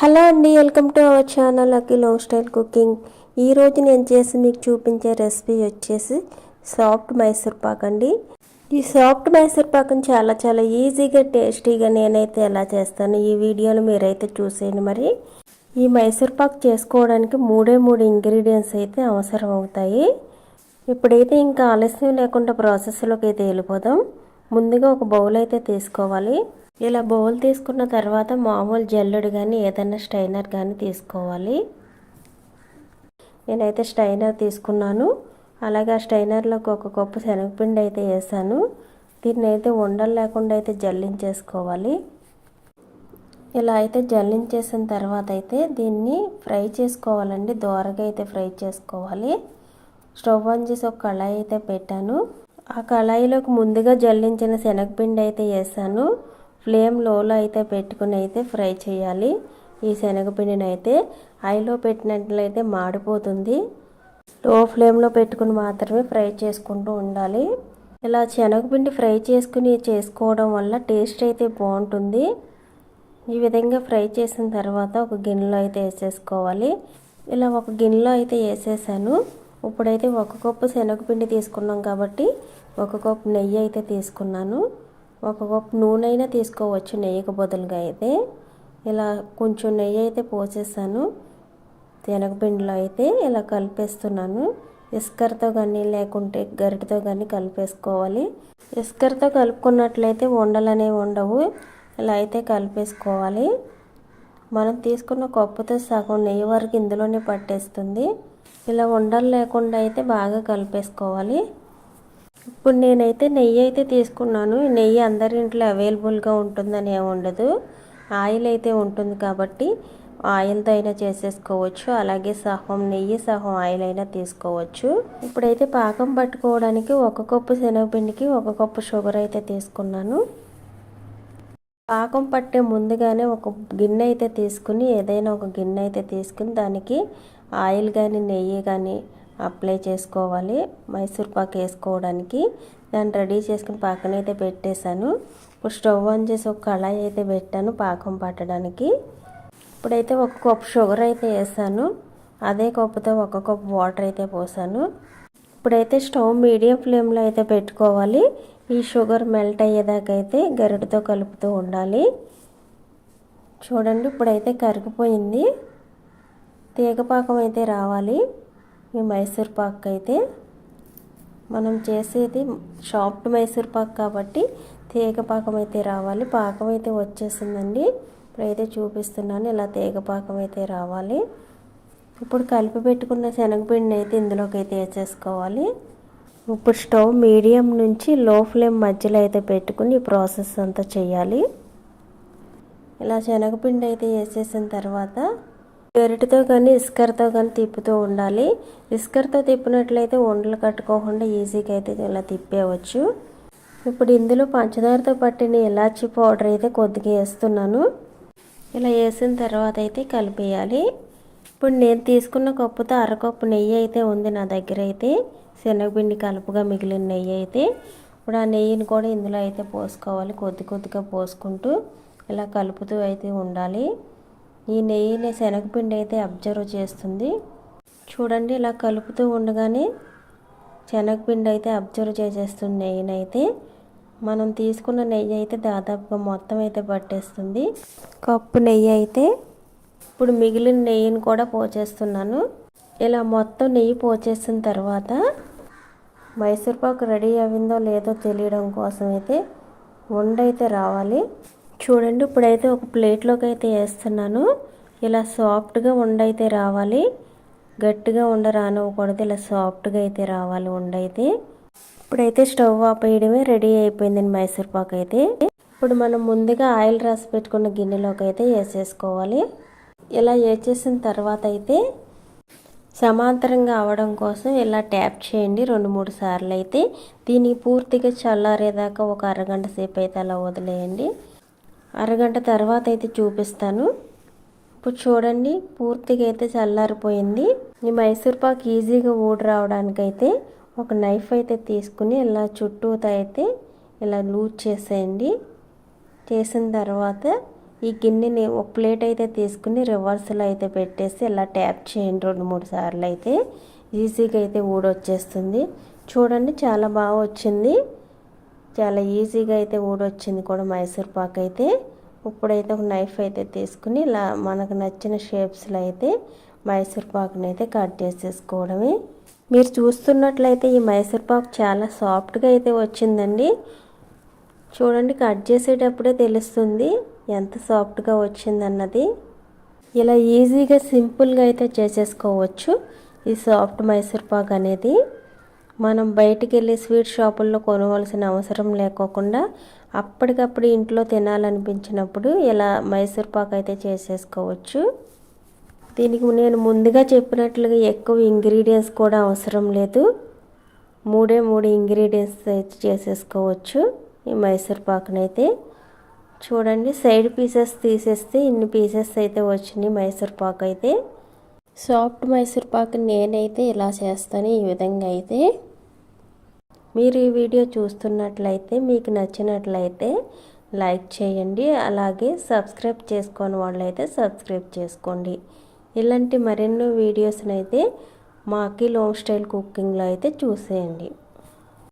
Hello అండి welcome to our channel అకి long style cooking. ఈరోజు నేను చేసి మీకు చూపించే రెసిపీ వచ్చేసి సాఫ్ట్ మైసూర్ పాక్ అండి. ఈ సాఫ్ట్ మైసూర్ పాకం చాలా చాలా ఈజీగా టేస్టీగా నేనైతే ఎలా చేస్తాను ఈ వీడియోని మీరైతే చూసేయండి మరి. ఈ మైసూర్ పాక్ చేసుకోవడానికి మూడే మూడు ఇంగ్రీడియంట్స్ అయితే అవసరం అవుతాయి. ఇప్పుడైతే ఇంకా ఆలస్యం లేకుండా ప్రాసెస్లోకి అయితే వెళ్ళిపోదాం. ముందుగా ఒక బౌల్ అయితే తీసుకోవాలి. ఇలా బౌల్ తీసుకున్న తర్వాత మామూలు జల్లుడు కానీ ఏదైనా స్టైనర్ కానీ తీసుకోవాలి. నేనైతే స్టైనర్ తీసుకున్నాను. అలాగే ఆ స్టైనర్లోకి ఒక కప్పు శనగపిండి అయితే వేసాను. దీన్ని అయితే ఉండలు లేకుండా అయితే జల్లించేసుకోవాలి. ఇలా అయితే జల్లించేసిన తర్వాత అయితే దీన్ని ఫ్రై చేసుకోవాలండి. దోరగా అయితే ఫ్రై చేసుకోవాలి. స్టవ్ ఆన్ చేసి ఒక కళాయి అయితే పెట్టాను. ఆ కళాయిలోకి ముందుగా జల్లించిన శనగపిండి అయితే వేసాను. ఫ్లేమ్ లోలో అయితే పెట్టుకుని అయితే ఫ్రై చేయాలి. ఈ శనగపిండిని అయితే ఐలో పెట్టినట్లయితే మాడిపోతుంది. లో ఫ్లేమ్లో పెట్టుకుని మాత్రమే ఫ్రై చేసుకుంటూ ఉండాలి. ఇలా శనగపిండి ఫ్రై చేసుకుని చేసుకోవడం వల్ల టేస్ట్ అయితే బాగుంటుంది. ఈ విధంగా ఫ్రై చేసిన తర్వాత ఒక గిన్నెలో అయితే వేసేసుకోవాలి. ఇలా ఒక గిన్నెలో అయితే వేసేసాను. ఇప్పుడైతే ఒక కప్పు శనగపిండి తీసుకున్నాం కాబట్టి ఒక కప్పు నెయ్యి అయితే తీసుకున్నాను. ఒక కప్పు నూనె అయినా తీసుకోవచ్చు నెయ్యికి బదులుగా అయితే. ఇలా కొంచెం నెయ్యి అయితే పోసేసాను. శనగపిండిలో అయితే ఇలా కలిపేస్తున్నాను. ఇస్కర్తో కానీ లేకుంటే గరిటతో కానీ కలిపేసుకోవాలి. ఇస్కర్తో కలుపుకున్నట్లయితే ఉండలు అనేవి ఉండవు. ఇలా అయితే కలిపేసుకోవాలి. మనం తీసుకున్న కప్పుతో సగం నెయ్యి వరకు ఇందులోనే పట్టేస్తుంది. ఇలా ఉండలు లేకుండా అయితే బాగా కలిపేసుకోవాలి. ఇప్పుడు నేనైతే నెయ్యి అయితే తీసుకున్నాను. నెయ్యి అందరి ఇంట్లో అవైలబుల్గా ఉంటుందని ఏమి ఉండదు. ఆయిల్ అయితే ఉంటుంది కాబట్టి ఆయిల్తో అయినా చేసేసుకోవచ్చు. అలాగే సహం నెయ్యి సహం ఆయిల్ అయినా తీసుకోవచ్చు. ఇప్పుడైతే పాకం పట్టుకోవడానికి ఒక కప్పు శనగపిండికి ఒక కప్పు షుగర్ అయితే తీసుకున్నాను. పాకం పట్టే ముందుగానే ఒక గిన్నె అయితే తీసుకుని ఏదైనా ఒక గిన్నె అయితే తీసుకుని దానికి ఆయిల్ కానీ నెయ్యి కానీ అప్లై చేసుకోవాలి. మైసూర్ పాక్ వేసుకోవడానికి. దాన్ని రెడీ చేసుకుని పాకం అయితే పెట్టేశాను. ఇప్పుడు స్టవ్ ఆన్ చేసి ఒక కళాయి అయితే పెట్టాను పాకం పట్టడానికి. ఇప్పుడైతే ఒక కప్పు షుగర్ అయితే వేసాను. అదే కప్పుతో ఒక కప్పు వాటర్ అయితే పోసాను. ఇప్పుడైతే స్టవ్ మీడియం ఫ్లేమ్లో అయితే పెట్టుకోవాలి. ఈ షుగర్ మెల్ట్ అయ్యేదాకా అయితే గరిటతో కలుపుతూ ఉండాలి. చూడండి ఇప్పుడైతే కరిగిపోయింది. తీగపాకం అయితే రావాలి. ఈ మైసూర్ పాక్ అయితే మనం చేసేది షాప్డ్ మైసూర్ పాక్ కాబట్టి తీగ పాకం అయితే రావాలి. పాకం అయితే వచ్చేసిందండి. ఇప్పుడైతే చూపిస్తున్నాను ఇలా తీగ పాకం అయితే రావాలి. ఇప్పుడు కలిపి పెట్టుకున్న శనగపిండిని అయితే ఇందులోకి అయితే వేసేసుకోవాలి. ఇప్పుడు స్టవ్ మీడియం నుంచి లో ఫ్లేమ్ మధ్యలో అయితే పెట్టుకుని ఈ ప్రాసెస్ అంతా చేయాలి. ఇలా శనగపిండి అయితే వేసేసిన తర్వాత గరిటతో కానీ ఇస్కర్తో కానీ తిప్పుతూ ఉండాలి. ఇస్కర్తో తిప్పినట్లయితే ఉండలు కట్టుకోకుండా ఈజీగా అయితే ఇలా తిప్పేవచ్చు ఇప్పుడు ఇందులో పంచదారతో పట్టిన ఇలాచి పౌడర్ అయితే కొద్దిగా వేస్తున్నాను. ఇలా వేసిన తర్వాత అయితే కలిపేయాలి. ఇప్పుడు నేను తీసుకున్న కప్పుతో అరకప్పు నెయ్యి అయితే ఉంది నా దగ్గర అయితే. శనగపిండి కలుపుగా మిగిలిన నెయ్యి అయితే. ఇప్పుడు ఆ నెయ్యిని కూడా ఇందులో అయితే పోసుకోవాలి. కొద్ది కొద్దిగా పోసుకుంటూ ఇలా కలుపుతూ అయితే ఉండాలి. ఈ నెయ్యిని శనగపిండి అయితే అబ్జర్వ్ చేస్తుంది. చూడండి ఇలా కలుపుతూ ఉండగానే శనగపిండి అయితే అబ్జర్వ్ చేసేస్తుంది నెయ్యిని అయితే మనం తీసుకున్న నెయ్యి అయితే దాదాపుగా మొత్తం అయితే పట్టేస్తుంది. కప్పు నెయ్యి అయితే ఇప్పుడు మిగిలిన నెయ్యిని కూడా పోచేస్తున్నాను. ఇలా మొత్తం నెయ్యి పోచేసిన తర్వాత మైసూర్పాకు రెడీ అయిందో లేదో తెలియడం కోసం అయితే ఉండైతే రావాలి. చూడండి ఇప్పుడైతే ఒక ప్లేట్లోకి అయితే వేస్తున్నాను. ఇలా సాఫ్ట్గా ఉండైతే రావాలి. గట్టిగా ఉండ రానివ్వకూడదు ఇలా సాఫ్ట్గా అయితే రావాలి ఉండైతే. ఇప్పుడైతే స్టవ్ ఆపేయడమే రెడీ అయిపోయింది మైసూర్ పాక్ అయితే. ఇప్పుడు మనం ముందుగా ఆయిల్ రాసి పెట్టుకున్న గిన్నెలోకి అయితే వేసేసుకోవాలి. ఇలా వేసేసిన తర్వాత అయితే సమాంతరంగా అవడం కోసం ఇలా ట్యాప్ చేయండి రెండు మూడు సార్లు అయితే. దీన్ని పూర్తిగా చల్లారేదాకా ఒక అరగంట సేపు అయితే అలా వదిలేయండి. అరగంట తర్వాత అయితే చూపిస్తాను. ఇప్పుడు చూడండి పూర్తిగా అయితే చల్లారిపోయింది. ఈ మైసూర్ పాక్ ఈజీగా ఊడి రావడానికైతే ఒక నైఫ్ అయితే తీసుకుని ఇలా చుట్టూతో అయితే ఇలా లూజ్ చేసేయండి. చేసిన తర్వాత ఈ గిన్నెని ఒక ప్లేట్ అయితే తీసుకుని రివర్స్లో అయితే పెట్టేసి ఇలా ట్యాప్ చేయండి రెండు మూడు సార్లు అయితే. ఈజీగా అయితే ఊడొచ్చేస్తుంది. చూడండి చాలా బాగా వచ్చింది. చాలా ఈజీగా అయితే ఊడొచ్చింది కూడా మైసూర్ పాక్ అయితే. ఇప్పుడైతే ఒక నైఫ్ అయితే తీసుకుని ఇలా మనకు నచ్చిన షేప్స్లో అయితే మైసూర్ పాకుని అయితే కట్ చేసేసుకోవడమే. మీరు చూస్తున్నట్లయితే ఈ మైసూర్ పాక్ చాలా సాఫ్ట్గా అయితే వచ్చిందండి. చూడండి కట్ చేసేటప్పుడే తెలుస్తుంది ఎంత సాఫ్ట్గా వచ్చిందన్నది. ఇలా ఈజీగా సింపుల్గా అయితే చేసేసుకోవచ్చు ఈ సాఫ్ట్ మైసూర్ పాక్ అనేది. మనం బయటికి వెళ్ళి స్వీట్ షాపుల్లో కొనవలసిన అవసరం లేకోకుండా అప్పటికప్పుడు ఇంట్లో తినాలనిపించినప్పుడు ఇలా మైసూర్ పాక్ అయితే చేసేసుకోవచ్చు. దీనికి నేను ముందుగా చెప్పినట్లుగా ఎక్కువ ఇంగ్రీడియంట్స్ కూడా అవసరం లేదు. మూడే మూడు ఇంగ్రీడియంట్స్ అయితే చేసేసుకోవచ్చు ఈ మైసూర్ పాకునైతే. చూడండి సైడ్ పీసెస్ తీసేస్తే ఇన్ని పీసెస్ అయితే వచ్చినాయి మైసూర్ పాక్ అయితే సాఫ్ట్ మైసూర్ పాక్ నేనైతే ఇలా చేస్తాను ఈ విధంగా అయితే. మీరు ఈ వీడియో చూస్తున్నట్లయితే మీకు నచ్చినట్లయితే లైక్ చేయండి. అలాగే సబ్స్క్రైబ్ చేసుకోని వాళ్ళైతే సబ్స్క్రైబ్ చేసుకోండి. ఇలాంటి మరెన్నో వీడియోస్ని అయితే మా అఖిల్ హోమ్ స్టైల్ కుకింగ్లో అయితే చూసేయండి.